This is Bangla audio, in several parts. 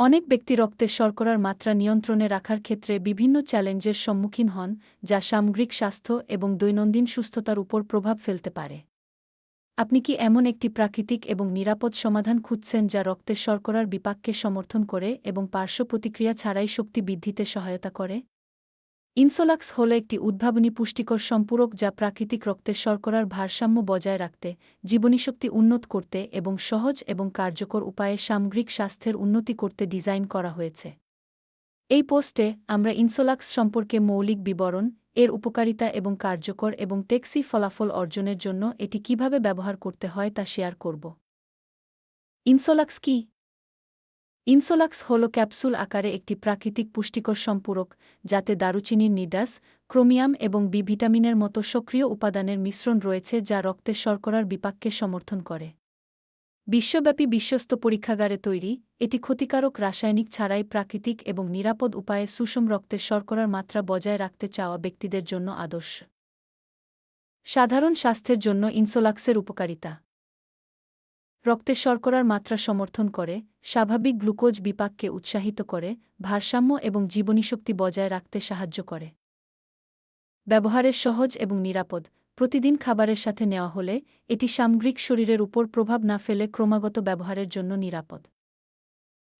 অনেক ব্যক্তি রক্তের শর্করার মাত্রা নিয়ন্ত্রণে রাখার ক্ষেত্রে বিভিন্ন চ্যালেঞ্জের সম্মুখীন হন, যা সামগ্রিক স্বাস্থ্য এবং দৈনন্দিন সুস্থতার উপর প্রভাব ফেলতে পারে। আপনি কি এমন একটি প্রাকৃতিক এবং নিরাপদ সমাধান খুঁজছেন যা রক্তের শর্করার বিপাককে সমর্থন করে এবং পার্শ্ব প্রতিক্রিয়া ছাড়াই শক্তি বৃদ্ধিতে সহায়তা করে? ইনসোলাক্স হল একটি উদ্ভাবনী পুষ্টিকর সম্পূরক যা প্রাকৃতিক রক্তের শর্করার ভারসাম্য বজায় রাখতে, জীবনীশক্তি উন্নত করতে এবং সহজ এবং কার্যকর উপায়ে সামগ্রিক স্বাস্থ্যের উন্নতি করতে ডিজাইন করা হয়েছে। এই পোস্টে আমরা ইনসোলাক্স সম্পর্কে মৌলিক বিবরণ, এর উপকারিতা এবং কার্যকর এবং টেক্সি ফলাফল অর্জনের জন্য এটি কীভাবে ব্যবহার করতে হয় তা শেয়ার করব। ইনসোলাক্স কি? ইনসোলাক্স হল ক্যাপসুল আকারে একটি প্রাকৃতিক পুষ্টিকর সম্পূরক, যাতে দারুচিনির নিডাস, ক্রোমিয়াম এবং বি ভিটামিনের মতো সক্রিয় উপাদানের মিশ্রণ রয়েছে যা রক্তের শর্করার বিপাককে সমর্থন করে। বিশ্বব্যাপী বিশ্বস্ত পরীক্ষাগারে তৈরি, এটি ক্ষতিকারক রাসায়নিক ছাড়াই প্রাকৃতিক এবং নিরাপদ উপায়ে সুষম রক্তের শর্করার মাত্রা বজায় রাখতে চাওয়া ব্যক্তিদের জন্য আদর্শ। সাধারণ স্বাস্থ্যের জন্য ইনসোলাক্সের উপকারিতা। রক্তে শর্করার মাত্রা সমর্থন করে, স্বাভাবিক গ্লুকোজ বিপাককে উৎসাহিত করে, ভারসাম্য এবং জীবনীশক্তি বজায় রাখতে সাহায্য করে। ব্যবহারের সহজ এবং নিরাপদ, প্রতিদিন খাবারের সাথে নেওয়া হলে এটি সামগ্রিক শরীরের উপর প্রভাব না ফেলে ক্রমাগত ব্যবহারের জন্য নিরাপদ।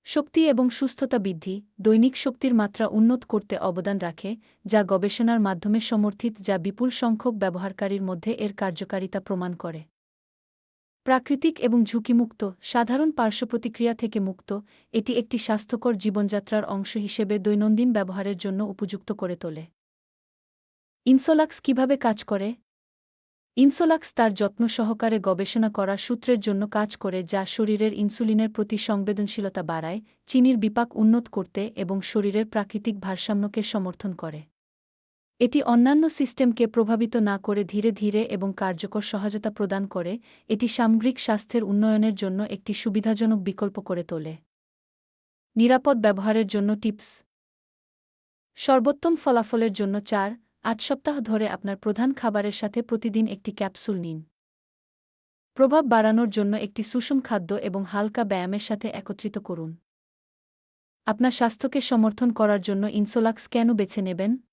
শক্তি এবং সুস্থতা বৃদ্ধি, দৈনিক শক্তির মাত্রা উন্নত করতে অবদান রাখে, যা গবেষণার মাধ্যমে সমর্থিত, যা বিপুল সংখ্যক ব্যবহারকারীর মধ্যে এর কার্যকারিতা প্রমাণ করে। প্রাকৃতিক এবং ঝুঁকিমুক্ত, সাধারণ পার্শ্বপ্রতিক্রিয়া থেকে মুক্ত, এটি একটি স্বাস্থ্যকর জীবনযাত্রার অংশ হিসেবে দৈনন্দিন ব্যবহারের জন্য উপযুক্ত করে তোলে। ইনসোলাক্স কীভাবে কাজ করে? ইনসোলাক্স তার যত্ন সহকারে গবেষণা করা সূত্রের জন্য কাজ করে যা শরীরের ইনসুলিনের প্রতি সংবেদনশীলতা বাড়ায়, চিনির বিপাক উন্নত করতে এবং শরীরের প্রাকৃতিক ভারসাম্যকে সমর্থন করে। এটি অন্যান্য সিস্টেমকে প্রভাবিত না করে ধীরে ধীরে এবং কার্যকর সহায়তা প্রদান করে, এটি সামগ্রিক স্বাস্থ্যের উন্নয়নের জন্য একটি সুবিধাজনক বিকল্প করে তোলে। নিরাপদ ব্যবহারের জন্য টিপস। সর্বোত্তম ফলাফলের জন্য চার, আট সপ্তাহ ধরে আপনার প্রধান খাবারের সাথে প্রতিদিন একটি ক্যাপসুল নিন। প্রভাব বাড়ানোর জন্য একটি সুষম খাদ্য এবং হালকা ব্যায়ামের সাথে একত্রিত করুন। আপনার স্বাস্থ্যকে সমর্থন করার জন্য ইনসোলাক্স কেন বেছে নেবেন?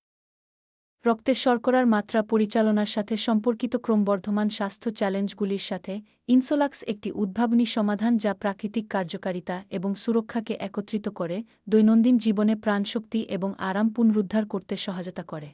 রক্তের শর্করার মাত্রা পরিচালনার সাথে সম্পর্কিত ক্রমবর্ধমান স্বাস্থ্য চ্যালেঞ্জগুলির সাথে ইনসোলাক্স একটি উদ্ভাবনী সমাধান যা প্রাকৃতিক কার্যকারিতা এবং সুরক্ষাকে একত্রিত করে দৈনন্দিন জীবনে প্রাণশক্তি এবং আরাম পুনরুদ্ধার করতে সহায়তা করে।